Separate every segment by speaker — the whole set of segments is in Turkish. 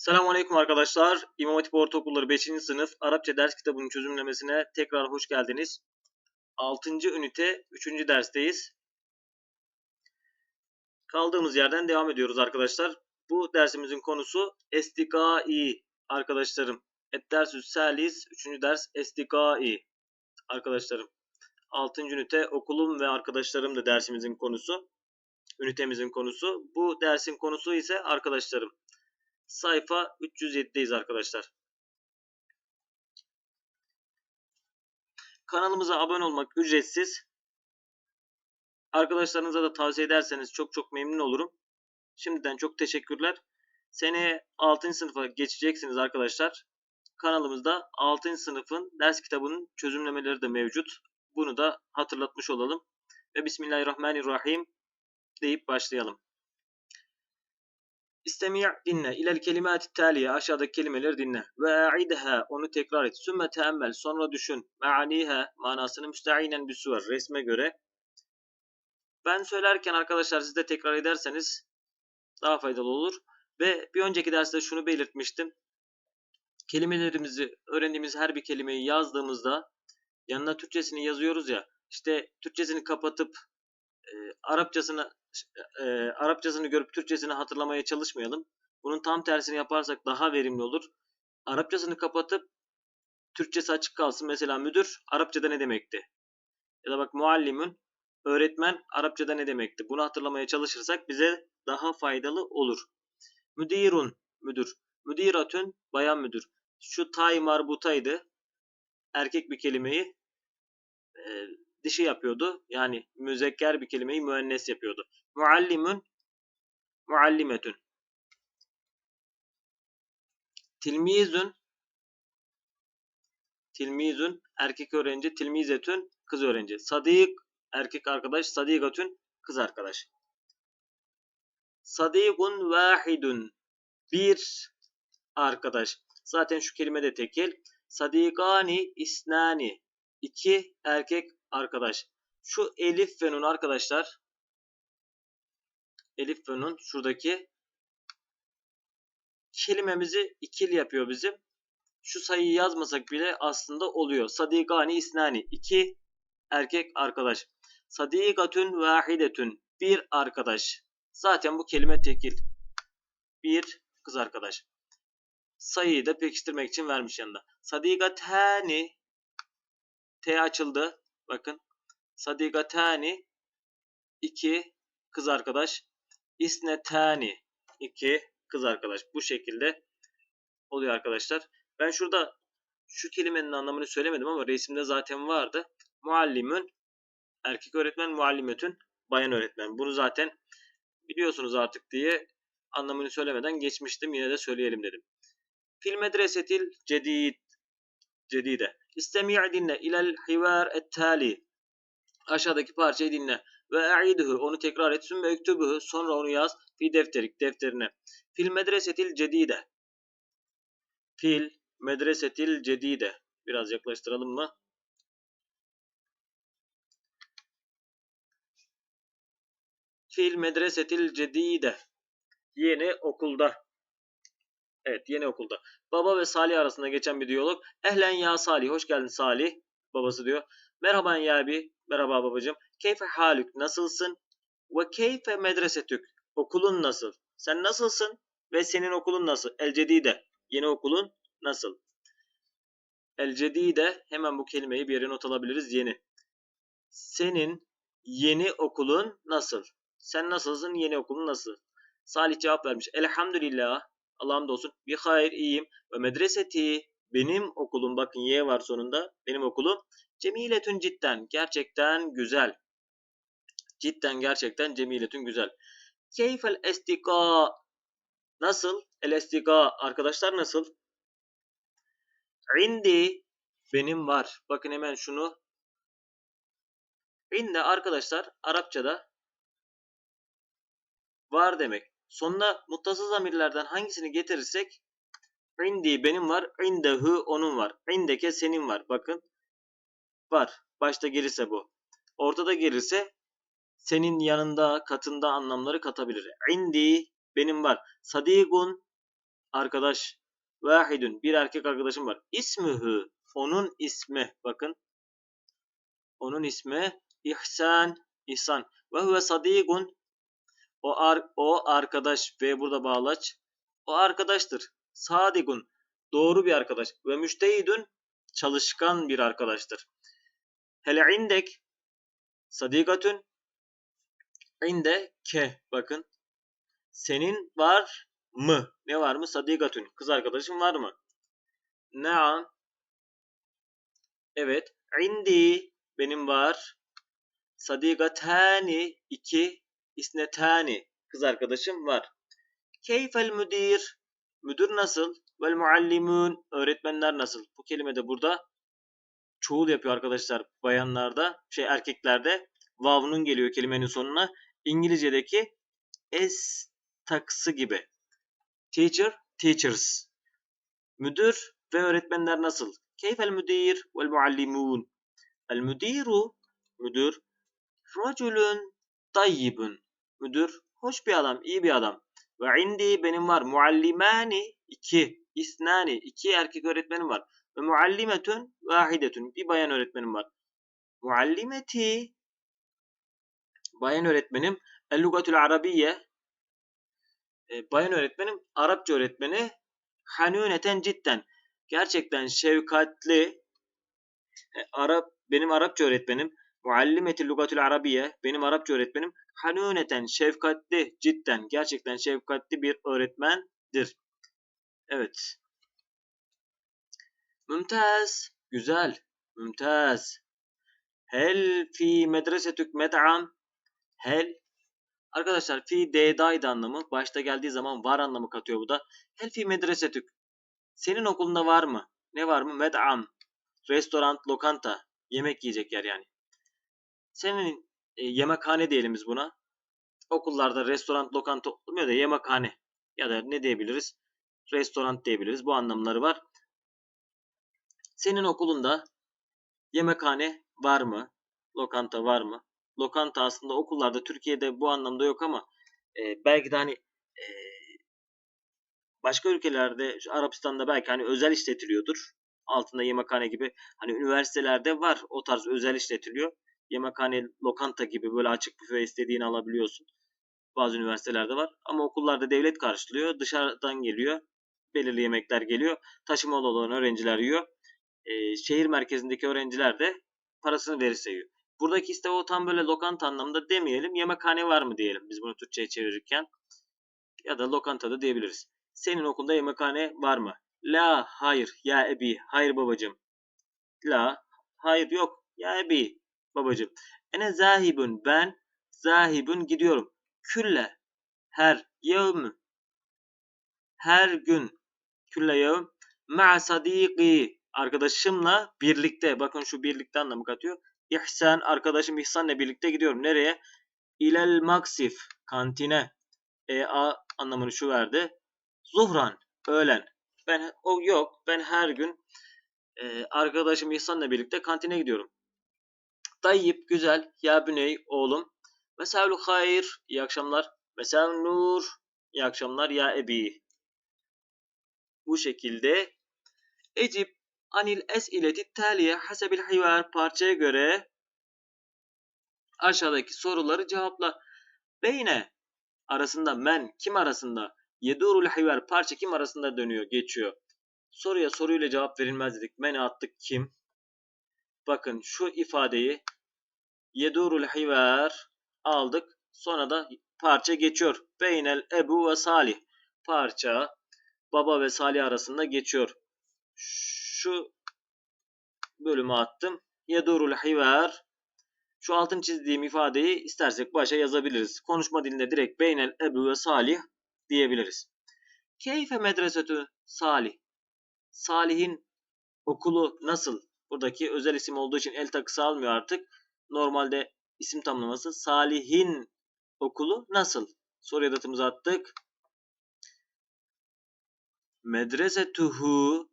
Speaker 1: Selamünaleyküm arkadaşlar. İmam Hatip Ortaokulları 5. sınıf Arapça ders kitabının çözümlemesine tekrar hoş geldiniz. 6. ünite 3. dersteyiz. Kaldığımız yerden devam ediyoruz arkadaşlar. Bu dersimizin konusu Estikai arkadaşlarım. Et dersü salis 3. ders Estikai arkadaşlarım. 6. ünite okulum ve arkadaşlarım da dersimizin konusu. Ünitemizin konusu. Bu dersin konusu ise arkadaşlarım. Sayfa 307'deyiz arkadaşlar. Kanalımıza abone olmak ücretsiz. Arkadaşlarınıza da tavsiye ederseniz çok çok memnun olurum. Şimdiden çok teşekkürler. Seneye 6. sınıfa geçeceksiniz arkadaşlar. Kanalımızda 6. sınıfın ders kitabının çözümlemeleri de mevcut. Bunu da hatırlatmış olalım. Ve Bismillahirrahmanirrahim deyip başlayalım. İstemi' dinle. İlel kelimat taliye aşağıdaki kelimeleri dinle. Ve a'idha onu tekrar et. Sümme teemmel sonra düşün. Me'aniha manasını müsteinen bir suvar. Resme göre. Ben söylerken arkadaşlar siz de tekrar ederseniz daha faydalı olur. Ve bir önceki derste şunu belirtmiştim. Kelimelerimizi öğrendiğimiz her bir kelimeyi yazdığımızda yanına Türkçesini yazıyoruz ya. İşte Türkçesini kapatıp e, Arapçasını e, Arapçasını görüp Türkçesini hatırlamaya çalışmayalım. Bunun tam tersini yaparsak daha verimli olur. Arapçasını kapatıp Türkçesi açık kalsın. Mesela müdür Arapçada ne demekti? Ya da bak muallimun öğretmen Arapçada ne demekti? Bunu hatırlamaya çalışırsak bize daha faydalı olur. Müdirun müdür. Müdiratün bayan müdür. Şu tay marbutaydı. Erkek bir kelimeyi e, dişi yapıyordu. Yani müzekker bir kelimeyi müennes yapıyordu. Muallimun muallimetün. Tilmizun tilmizun erkek öğrenci, tilmizetün kız öğrenci. Sadik erkek arkadaş, sadigatün kız arkadaş. Sadikun vahidun bir arkadaş. Zaten şu kelime de tekil. Sadikani isnani iki erkek arkadaş. Şu elif ve nun arkadaşlar elif ve nun şuradaki kelimemizi ikili yapıyor bizim. Şu sayıyı yazmasak bile aslında oluyor. Sadigani isnani. iki erkek arkadaş. Sadigatun vahidetun. Bir arkadaş. Zaten bu kelime tekil. Bir kız arkadaş. Sayıyı da pekiştirmek için vermiş yanında. Sadigatani T açıldı. Bakın. Sadigatani iki kız arkadaş. İsnetani iki kız arkadaş. Bu şekilde oluyor arkadaşlar. Ben şurada şu kelimenin anlamını söylemedim ama resimde zaten vardı. Muallimün erkek öğretmen, muallimetün bayan öğretmen. Bunu zaten biliyorsunuz artık diye anlamını söylemeden geçmiştim. Yine de söyleyelim dedim. Fil medresetil cedid cedide. İstemi' dinle ilel hivar et tali. Aşağıdaki parçayı dinle. Ve e'iduhu onu tekrar et. Sümme ektubuhu sonra onu yaz. Fi defterik defterine. Fil medresetil cedide. Fil medresetil cedide. Biraz yaklaştıralım mı? Fil medresetil cedide. Yeni okulda. Evet yeni okulda. Baba ve Salih arasında geçen bir diyalog. Ehlen ya Salih. Hoş geldin Salih. Babası diyor. Merhaban ya abi. Merhaba babacığım. Keyfe halük. Nasılsın? Ve keyfe medresetük. Okulun nasıl? Sen nasılsın? Ve senin okulun nasıl? El cedide. Yeni okulun nasıl? El cedide. Hemen bu kelimeyi bir yere not alabiliriz. Yeni. Senin yeni okulun nasıl? Sen nasılsın? Yeni okulun nasıl? Salih cevap vermiş. Elhamdülillah. Allah'ım da olsun. Bir hayır iyiyim. Ve medreseti benim okulum bakın Y var sonunda. Benim okulum cemiletün cidden. Gerçekten güzel. Cidden gerçekten cemiletün güzel. Keyfel estika Nasıl? El estika arkadaşlar nasıl? İndi benim var. Bakın hemen şunu. İnde arkadaşlar Arapçada var demek. Sonuna muttasıl zamirlerden hangisini getirirsek indi benim var, indehu onun var. İndeke senin var. Bakın var. Başta gelirse bu. Ortada gelirse senin yanında, katında anlamları katabilir. İndi benim var. Sadigun arkadaş. Vahidun bir erkek arkadaşım var. İsmühü onun ismi bakın. Onun ismi İhsan İhsan ve huve sadigun o, ar o arkadaş ve burada bağlaç o arkadaştır. Sadigun doğru bir arkadaş ve müştehidun çalışkan bir arkadaştır. Hele indek sadikatun inde ke bakın senin var mı? Ne var mı? Sadikatun. Kız arkadaşın var mı? Naam. Evet. İndi benim var. Sadikatani iki isnetani kız arkadaşım var. Keyfel müdir müdür nasıl? Vel muallimun öğretmenler nasıl? Bu kelime de burada çoğul yapıyor arkadaşlar bayanlarda şey erkeklerde vav'nun geliyor kelimenin sonuna. İngilizce'deki s takısı gibi. Teacher, teachers. Müdür ve öğretmenler nasıl? Keyfel müdir vel muallimun. El müdiru müdür raculun tayyibun. Müdür hoş bir adam, iyi bir adam. Ve indi benim var muallimani iki, isnani iki erkek öğretmenim var. Ve muallimetun vahidetun bir bayan öğretmenim var. Muallimeti bayan öğretmenim el lugatul arabiye e, bayan öğretmenim Arapça öğretmeni hanuneten cidden gerçekten şefkatli e, Arap benim Arapça öğretmenim Muallimeti lugatul arabiye benim Arapça öğretmenim hanuneten şefkatli cidden gerçekten şefkatli bir öğretmendir. Evet. Mümtaz. Güzel. Mümtaz. Hel fi medresetük med'am. Hel. Arkadaşlar fi d'daydı anlamı. Başta geldiği zaman var anlamı katıyor bu da. Hel fi medresetük. Senin okulunda var mı? Ne var mı? Med'am. Restoran, lokanta. Yemek yiyecek yer yani. Senin e, yemekhane diyelim biz buna. Okullarda restoran, lokanta olmuyor da yemekhane. Ya da ne diyebiliriz? Restoran diyebiliriz. Bu anlamları var. Senin okulunda yemekhane var mı? Lokanta var mı? Lokanta aslında okullarda Türkiye'de bu anlamda yok ama e, belki de hani e, başka ülkelerde Arapistan'da belki hani özel işletiliyordur. Altında yemekhane gibi hani üniversitelerde var o tarz özel işletiliyor. Yemekhane, lokanta gibi böyle açık büfe istediğini alabiliyorsun. Bazı üniversitelerde var ama okullarda devlet karşılıyor. Dışarıdan geliyor. Belirli yemekler geliyor. Taşımalı olan öğrenciler yiyor e, şehir merkezindeki öğrenciler de parasını verirse yiyor. Buradaki işte o tam böyle lokanta anlamında demeyelim. Yemekhane var mı diyelim biz bunu Türkçe'ye çevirirken. Ya da lokanta da diyebiliriz. Senin okulda yemekhane var mı? La, hayır. Ya ebi, hayır babacım. La, hayır yok. Ya ebi, babacım. Ene zahibun, ben zahibun gidiyorum. Külle, her, yevm, her gün. Külle yevm, ma'a sadiki, arkadaşımla birlikte bakın şu birlikte anlamı katıyor. İhsan arkadaşım İhsan'la birlikte gidiyorum. Nereye? İlel maksif kantine. E a anlamını şu verdi. Zuhran öğlen. Ben o yok. Ben her gün e, arkadaşım İhsan'la birlikte kantine gidiyorum. Tayyip güzel. Ya Büney oğlum. Mesavlu hayır. İyi akşamlar. Mesav nur. İyi akşamlar. Ya Ebi. Bu şekilde Ecip anil es'ileti taliye hasebil hivar parçaya göre aşağıdaki soruları cevapla. Beyne arasında men kim arasında? Yedurul hivar parça kim arasında dönüyor, geçiyor. Soruya soruyla cevap verilmez dedik. Men attık kim? Bakın şu ifadeyi yedurul hivar aldık. Sonra da parça geçiyor. Beynel ebu ve salih. Parça baba ve salih arasında geçiyor şu bölümü attım. Yedurul hivar. Şu altın çizdiğim ifadeyi istersek başa yazabiliriz. Konuşma dilinde direkt beynel ebu ve salih diyebiliriz. Keyfe medresetü salih. Salih'in okulu nasıl? Buradaki özel isim olduğu için el takısı almıyor artık. Normalde isim tamlaması Salih'in okulu nasıl? Soru edatımızı attık. Medresetuhu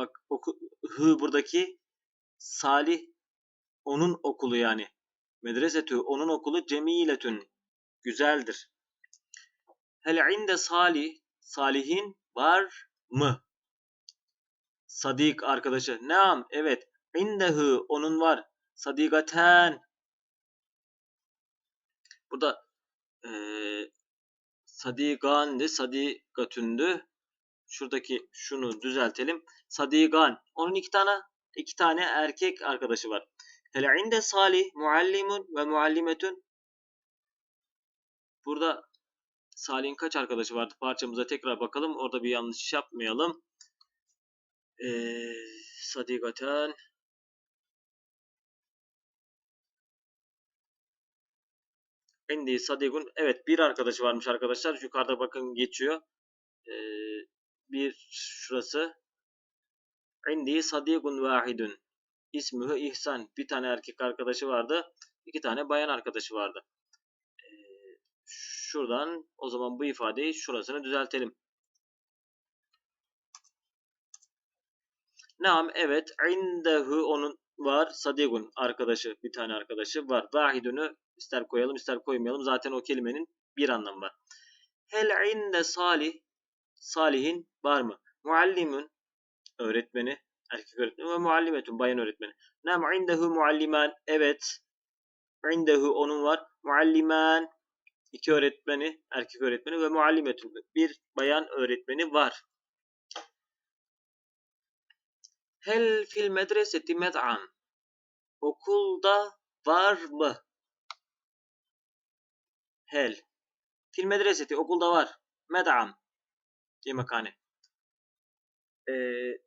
Speaker 1: Bak oku, hı buradaki Salih onun okulu yani. Medresetü onun okulu cemiletün güzeldir. Hel inde salih salihin var mı? Sadik arkadaşı. Naam evet. İndehu onun var. Sadigaten. Burada eee sadigandı, sadigatündü. Şuradaki şunu düzeltelim. Sadigan. Onun iki tane iki tane erkek arkadaşı var. Hele inde salih muallimun ve muallimetun. Burada Salih'in kaç arkadaşı vardı? Parçamıza tekrar bakalım. Orada bir yanlış yapmayalım. Ee, Sadigaten. Endi Sadigun. Evet bir arkadaşı varmış arkadaşlar. Yukarıda bakın geçiyor. Ee, bir şurası. Endi Sadigun vahidun. İsmühü İhsan. Bir tane erkek arkadaşı vardı. iki tane bayan arkadaşı vardı. Ee, şuradan o zaman bu ifadeyi şurasını düzeltelim. Naam evet. İndehu onun var. Sadigun arkadaşı. Bir tane arkadaşı var. Vahidunu ister koyalım ister koymayalım. Zaten o kelimenin bir anlamı var. Hel inde salih. Salihin var mı? Muallimun öğretmeni. Erkek öğretmeni ve muallimetun bayan öğretmeni. Naam indehu mualliman. Evet. İndehu onun var. Mualliman. iki öğretmeni. Erkek öğretmeni ve muallimetun. Bir bayan öğretmeni var. Hel fil medreseti med'an. Okulda var mı? Hel. Fil medreseti okulda var. Med'an. Yemekhane. Ee,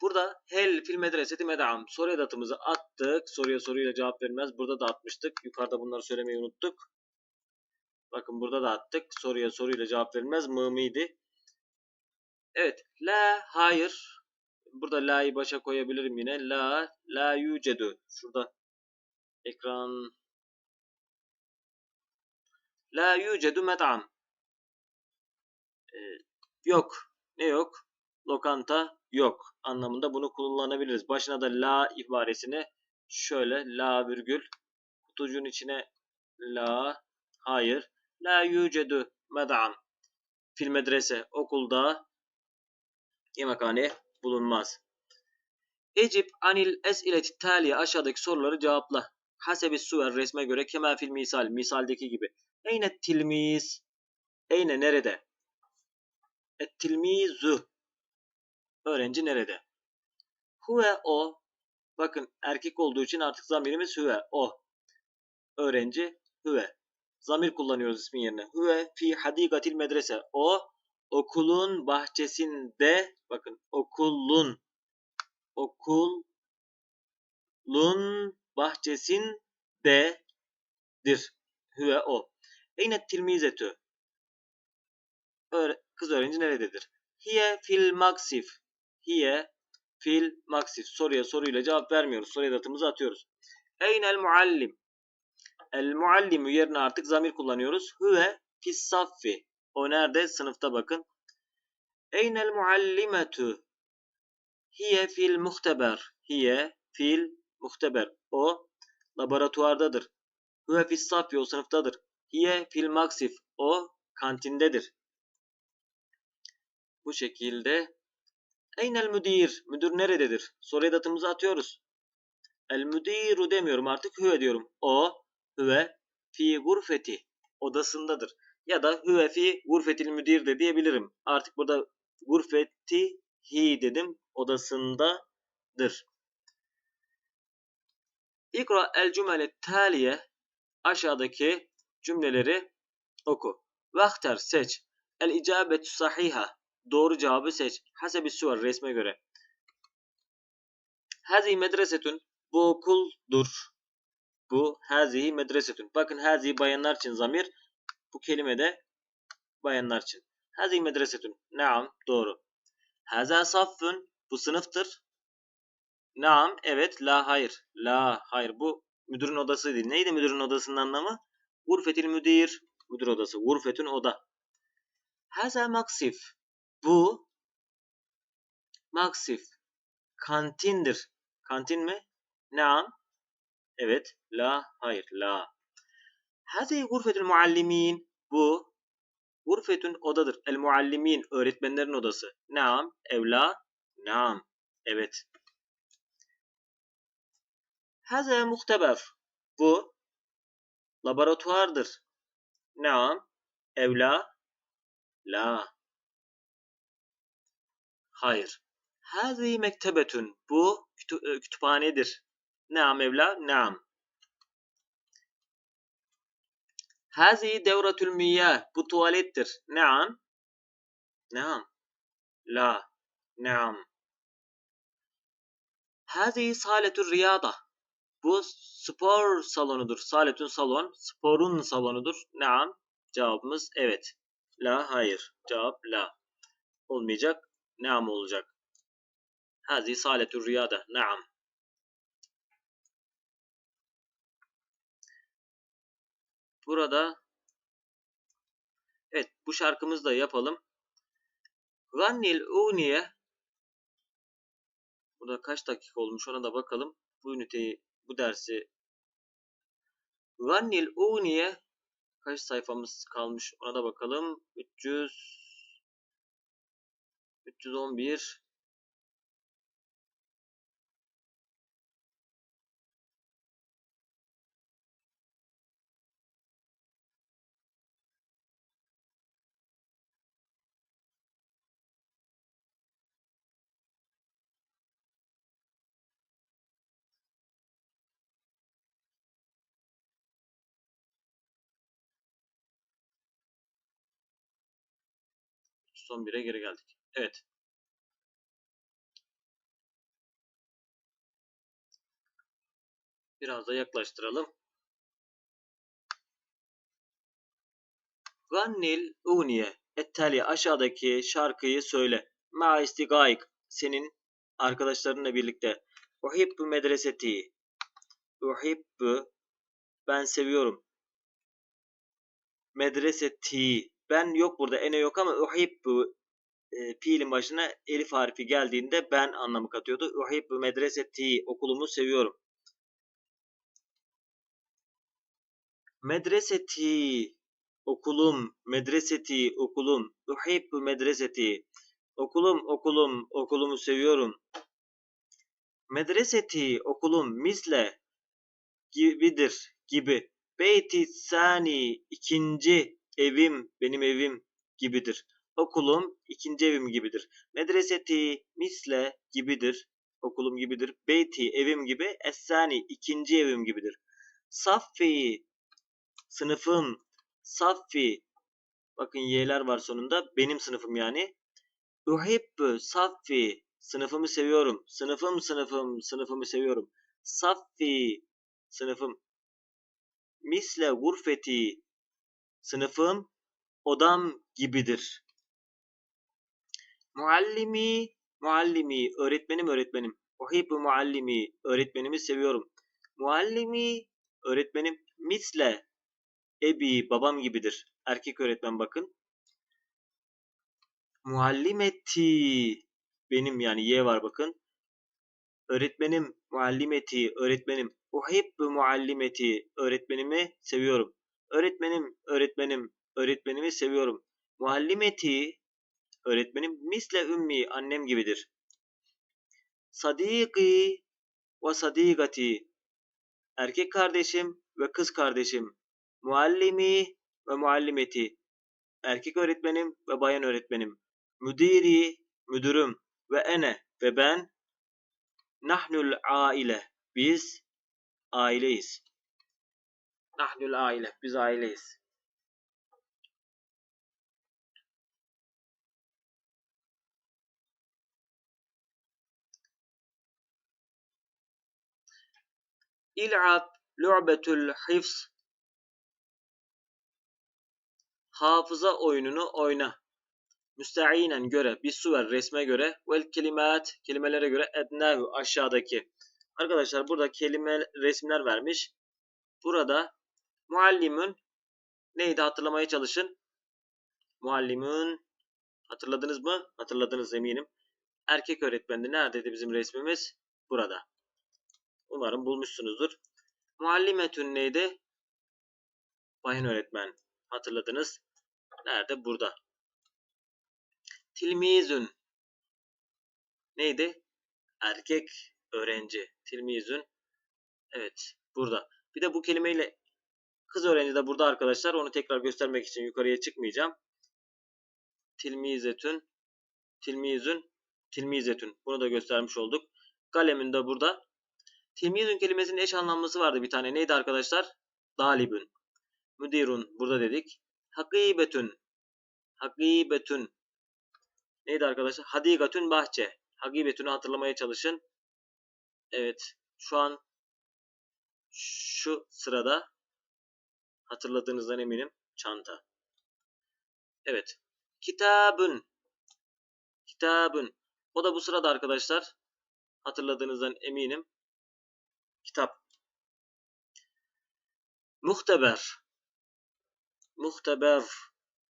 Speaker 1: burada hel fil medreseti med'an. Soru edatımızı attık. Soruya soruyla cevap vermez. Burada da atmıştık. Yukarıda bunları söylemeyi unuttuk. Bakın burada da attık. Soruya soruyla cevap verilmez. Mımıydı. Evet. La hayır. Burada la'yı başa koyabilirim yine. La la yucedu. Şurada ekran La yucedu med'am. Ee, yok. Ne yok? Lokanta yok anlamında bunu kullanabiliriz. Başına da la ibaresini şöyle la virgül kutucuğun içine la hayır la yucedu med'am fil medrese okulda yemekhane bulunmaz. Ecip anil es'ileti taliye aşağıdaki soruları cevapla. Hasebi suver resme göre kema fil misal misaldeki gibi. Eyne tilmiz? Eyne nerede? Et tilmizu. Öğrenci nerede? Huve o. Bakın erkek olduğu için artık zamirimiz huve o. Öğrenci huve. Zamir kullanıyoruz ismin yerine. Huve fi hadigatil medrese. O okulun bahçesinde bakın okulun okulun bahçesindedir. Hüve o. Eyne tilmizetü. Kız öğrenci nerededir? Hiye fil maksif. Hiye fil maksif. Soruya soruyla cevap vermiyoruz. Soru edatımızı atıyoruz. Eynel muallim. El muallimu yerine artık zamir kullanıyoruz. Hüve fis saffi. O nerede? Sınıfta bakın. Eynel muallimetu. Hiye fil muhteber. Hiye fil muhteber. O laboratuvardadır. Hüve fis saffi. O sınıftadır. Hiye fil maksif. O kantindedir. Bu şekilde. Eynel müdir. Müdür nerededir? Soru edatımızı atıyoruz. El müdiru demiyorum artık hüve diyorum. O hüve fi gurfeti odasındadır. Ya da hüve fi gurfetil müdir de diyebilirim. Artık burada gurfeti hi dedim. Odasındadır. İkra el cümle taliye aşağıdaki cümleleri oku. Vakter seç. El icabetü sahiha. Doğru cevabı seç. Hasebi suvar resme göre. Hazi medresetün. Bu okuldur. Bu hazihi medresetün. Bakın hazihi bayanlar için zamir. Bu kelime de bayanlar için. Hazihi medresetün. Naam. Doğru. Haza saffün. Bu sınıftır. Naam. Evet. La hayır. La hayır. Bu müdürün odası. Neydi müdürün odasının anlamı? Gurfetil müdir. Müdür odası. Gurfetün oda. Haza maksif. Bu maksif. Kantindir. Kantin mi? Naam. Evet. La. Hayır. La. Hadi gurfetul muallimin. Bu. gurfetun odadır. El muallimin öğretmenlerin odası. Naam, evla, naam. Evet. Haze muhteber. Bu laboratuvardır. Naam, evla, la. Hayır. Hazi mektebetun. Bu e, kütüphanedir. Naam evla, naam. Hazi devratül miyyah. Bu tuvalettir. Naam. Naam. La. Naam. Hazi saletür riyada. Bu spor salonudur. Saletün salon. Sporun salonudur. Naam. Cevabımız evet. La hayır. Cevap la. Olmayacak. Naam olacak. Hazi saletür riyada. Naam. Burada evet bu şarkımızı da yapalım. Gannil uniye Burada kaç dakika olmuş ona da bakalım. Bu üniteyi, bu dersi Gannil uniye kaç sayfamız kalmış ona da bakalım. 300 311 son 1'e geri geldik. Evet. Biraz da yaklaştıralım. Gannil uniye ettali aşağıdaki şarkıyı söyle. Ma istigaik senin arkadaşlarınla birlikte. Uhibbu medreseti. Uhibbu ben seviyorum. Medreseti ben yok burada ene yok ama uhibbu e, fiilin başına elif harfi geldiğinde ben anlamı katıyordu. Uhibbu medreseti okulumu seviyorum. Medreseti okulum, medreseti okulum, uhibbu medreseti okulum, okulum, okulumu seviyorum. Medreseti okulum misle gibidir gibi. Beyti sani ikinci evim benim evim gibidir. Okulum ikinci evim gibidir. Medreseti misle gibidir. Okulum gibidir. Beyti evim gibi. Essani ikinci evim gibidir. Saffi sınıfım. Saffi bakın y'ler var sonunda. Benim sınıfım yani. Uhibbu saffi sınıfımı seviyorum. Sınıfım sınıfım sınıfımı seviyorum. Saffi sınıfım. Misle gurfeti sınıfım odam gibidir. Muallimi muallimi öğretmenim öğretmenim. Uhibbu muallimi öğretmenimi seviyorum. Muallimi öğretmenim misle ebi babam gibidir. Erkek öğretmen bakın. Muallimeti benim yani y var bakın. Öğretmenim muallimeti öğretmenim. Uhibbu muallimeti öğretmenimi seviyorum. Öğretmenim öğretmenim öğretmenimi seviyorum. Muallimeti öğretmenim misle ümmi annem gibidir. Sadiki ve sadikati erkek kardeşim ve kız kardeşim. Muallimi ve muallimeti erkek öğretmenim ve bayan öğretmenim. Müdiri müdürüm ve ene ve ben nahnul aile biz aileyiz. Nahnul aile biz aileyiz. İl'ab lu'betul hifz hafıza oyununu oyna. Müsteinen göre, bir suver resme göre, vel kelimat kelimelere göre ednahu aşağıdaki. Arkadaşlar burada kelime resimler vermiş. Burada muallimun neydi hatırlamaya çalışın. Muallimun hatırladınız mı? Hatırladınız eminim. Erkek öğretmendi. Neredeydi bizim resmimiz? Burada. Umarım bulmuşsunuzdur. Muallimetün neydi? Bayan öğretmen. Hatırladınız. Nerede? Burada. Tilmizün. Neydi? Erkek öğrenci. Tilmizün. Evet. Burada. Bir de bu kelimeyle kız öğrenci de burada arkadaşlar. Onu tekrar göstermek için yukarıya çıkmayacağım. Tilmizetün. Tilmizün. Tilmizetün. Bunu da göstermiş olduk. Kalemin de burada. Tilmizün kelimesinin eş anlamlısı vardı bir tane. Neydi arkadaşlar? Dalibün. Müdirun. Burada dedik. Hakibetün. Hakibetün. Neydi arkadaşlar? Hadigatün bahçe. Hakibetünü hatırlamaya çalışın. Evet. Şu an şu sırada hatırladığınızdan eminim. Çanta. Evet. Kitabın. Kitabın. O da bu sırada arkadaşlar. Hatırladığınızdan eminim. Kitap. Muhteber. Muhteber.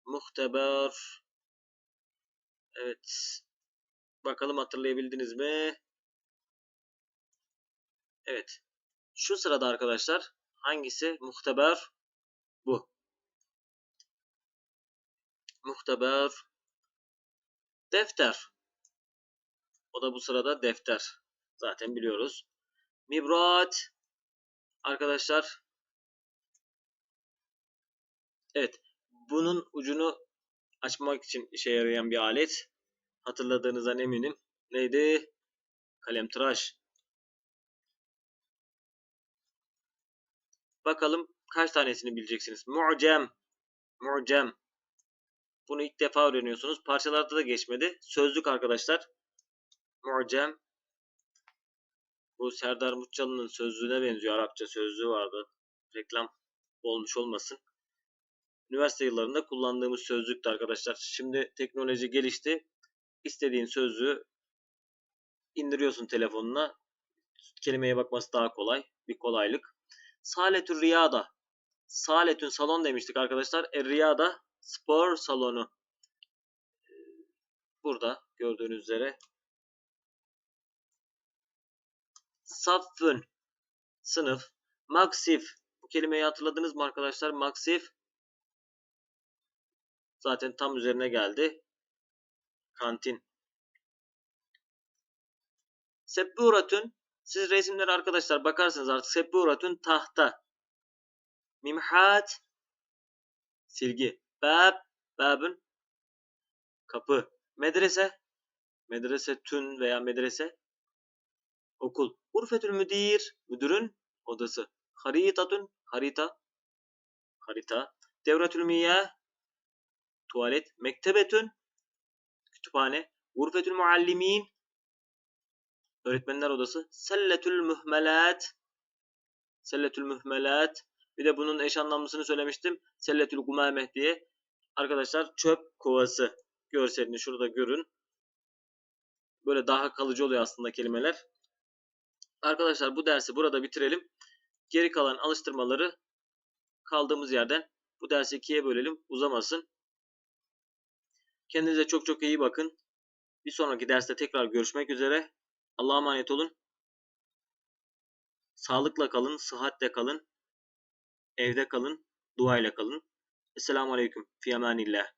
Speaker 1: Muhteber. Evet. Bakalım hatırlayabildiniz mi? Evet. Şu sırada arkadaşlar hangisi muhteber? Bu. Muhteber. Defter. O da bu sırada defter. Zaten biliyoruz. Mibrat. Arkadaşlar. Evet. Bunun ucunu açmak için işe yarayan bir alet. Hatırladığınızdan eminim. Neydi? Kalemtıraş. Bakalım kaç tanesini bileceksiniz. Mu'cem. Mu'cem. Bunu ilk defa öğreniyorsunuz. Parçalarda da geçmedi. Sözlük arkadaşlar. Mu'cem. Bu Serdar Mutçalı'nın sözlüğüne benziyor. Arapça sözlüğü vardı. Reklam olmuş olmasın. Üniversite yıllarında kullandığımız sözlüktü arkadaşlar. Şimdi teknoloji gelişti. İstediğin sözlüğü indiriyorsun telefonuna. Kelimeye bakması daha kolay. Bir kolaylık. Saletür Riyada. Saletün salon demiştik arkadaşlar. E, Riyada spor salonu. Burada gördüğünüz üzere. Saffün sınıf. Maksif. Bu kelimeyi hatırladınız mı arkadaşlar? Maksif. Zaten tam üzerine geldi. Kantin. Sebburatün. Siz resimlere arkadaşlar bakarsınız artık. Sebburatün tahta. Mimhat. Silgi. Bab. Babın. Kapı. Medrese. Medrese tün veya medrese. Okul. Urfetül müdir. Müdürün odası. Haritatun. Harita. Harita. Devretül miyah. Tuvalet. Mektebetün. Kütüphane. Urfetül muallimin. Öğretmenler odası. Selletül mühmelat. Selletül mühmelat. Bir de bunun eş anlamlısını söylemiştim. Selletül gumameh diye. Arkadaşlar çöp kovası. Görselini şurada görün. Böyle daha kalıcı oluyor aslında kelimeler. Arkadaşlar bu dersi burada bitirelim. Geri kalan alıştırmaları kaldığımız yerden bu dersi ikiye bölelim. Uzamasın. Kendinize çok çok iyi bakın. Bir sonraki derste tekrar görüşmek üzere. Allah'a emanet olun. Sağlıkla kalın, sıhhatle kalın. Evde kalın, duayla kalın. Esselamu Aleyküm. Fiyamanillah.